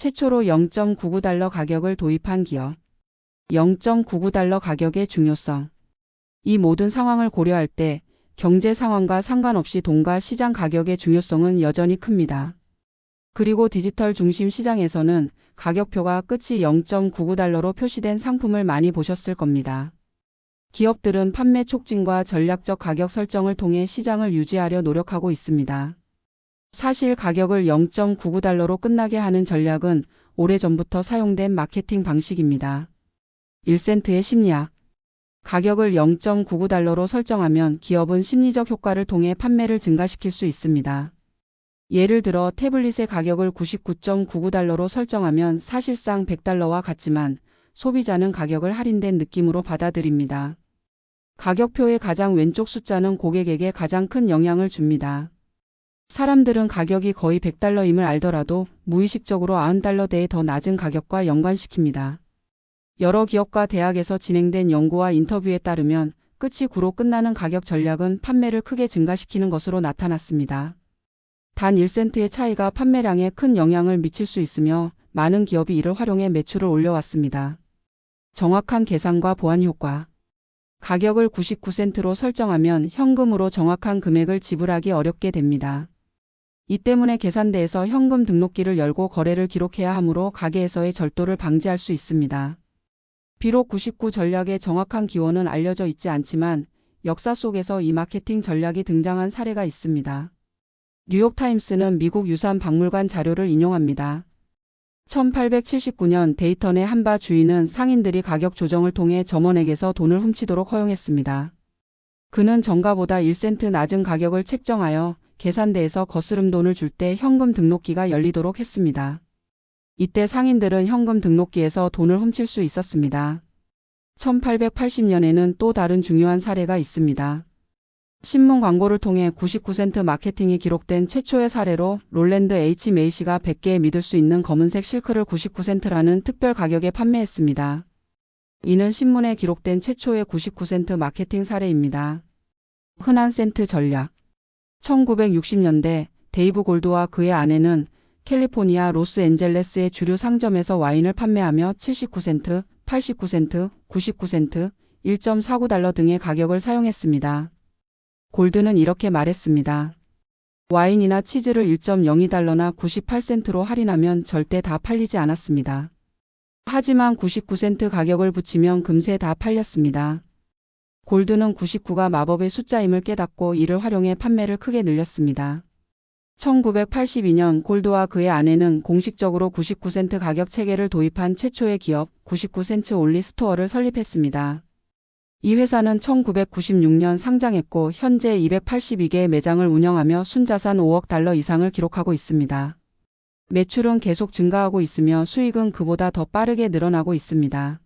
최초로 0.99달러 가격을 도입한 기업. 0.99달러 가격의 중요성. 이 모든 상황을 고려할 때 경제 상황과 상관없이 동가 시장 가격의 중요성은 여전히 큽니다. 그리고 디지털 중심 시장에서는 가격표가 끝이 0.99달러로 표시된 상품을 많이 보셨을 겁니다. 기업들은 판매 촉진과 전략적 가격 설정을 통해 시장을 유지하려 노력하고 있습니다. 사실 가격을 0.99달러로 끝나게 하는 전략은 오래전부터 사용된 마케팅 방식입니다. 1센트의 심리학. 가격을 0.99달러로 설정하면 기업은 심리적 효과를 통해 판매를 증가시킬 수 있습니다. 예를 들어 태블릿의 가격을 99.99달러로 설정하면 사실상 100달러와 같지만 소비자는 가격을 할인된 느낌으로 받아들입니다. 가격표의 가장 왼쪽 숫자는 고객에게 가장 큰 영향을 줍니다. 사람들은 가격이 거의 100달러임을 알더라도 무의식적으로 90달러대의 더 낮은 가격과 연관시킵니다. 여러 기업과 대학에서 진행된 연구와 인터뷰에 따르면 끝이 9로 끝나는 가격 전략은 판매를 크게 증가시키는 것으로 나타났습니다. 단 1센트의 차이가 판매량에 큰 영향을 미칠 수 있으며 많은 기업이 이를 활용해 매출을 올려왔습니다. 정확한 계산과 보안 효과. 가격을 99센트로 설정하면 현금으로 정확한 금액을 지불하기 어렵게 됩니다. 이 때문에 계산대에서 현금 등록기를 열고 거래를 기록해야 하므로 가게에서의 절도를 방지할 수 있습니다. 비록 99 전략의 정확한 기원은 알려져 있지 않지만 역사 속에서 이 마케팅 전략이 등장한 사례가 있습니다. 뉴욕타임스는 미국 유산 박물관 자료를 인용합니다. 1879년 데이턴의 한바 주인은 상인들이 가격 조정을 통해 점원에게서 돈을 훔치도록 허용했습니다. 그는 정가보다 1센트 낮은 가격을 책정하여 계산대에서 거스름 돈을 줄 때 현금 등록기가 열리도록 했습니다. 이때 상인들은 현금 등록기에서 돈을 훔칠 수 있었습니다. 1880년에는 또 다른 중요한 사례가 있습니다. 신문 광고를 통해 99센트 마케팅이 기록된 최초의 사례로 롤랜드 H 메이시가 100개에 믿을 수 있는 검은색 실크를 99센트라는 특별 가격에 판매했습니다. 이는 신문에 기록된 최초의 99센트 마케팅 사례입니다. 흔한 센트 전략 1960년대 데이브 골드와 그의 아내는 캘리포니아 로스앤젤레스의 주류 상점에서 와인을 판매하며 79센트, 89센트, 99센트, 1.49달러 등의 가격을 사용했습니다. 골드는 이렇게 말했습니다. 와인이나 치즈를 1.02달러나 98센트로 할인하면 절대 다 팔리지 않았습니다. 하지만 99센트 가격을 붙이면 금세 다 팔렸습니다. 골드는 99가 마법의 숫자임을 깨닫고 이를 활용해 판매를 크게 늘렸습니다. 1982년 골드와 그의 아내는 공식적으로 99센트 가격 체계를 도입한 최초의 기업 99센트 올리 스토어를 설립했습니다. 이 회사는 1996년 상장했고 현재 282개의 매장을 운영하며 순자산 5억 달러 이상을 기록하고 있습니다. 매출은 계속 증가하고 있으며 수익은 그보다 더 빠르게 늘어나고 있습니다.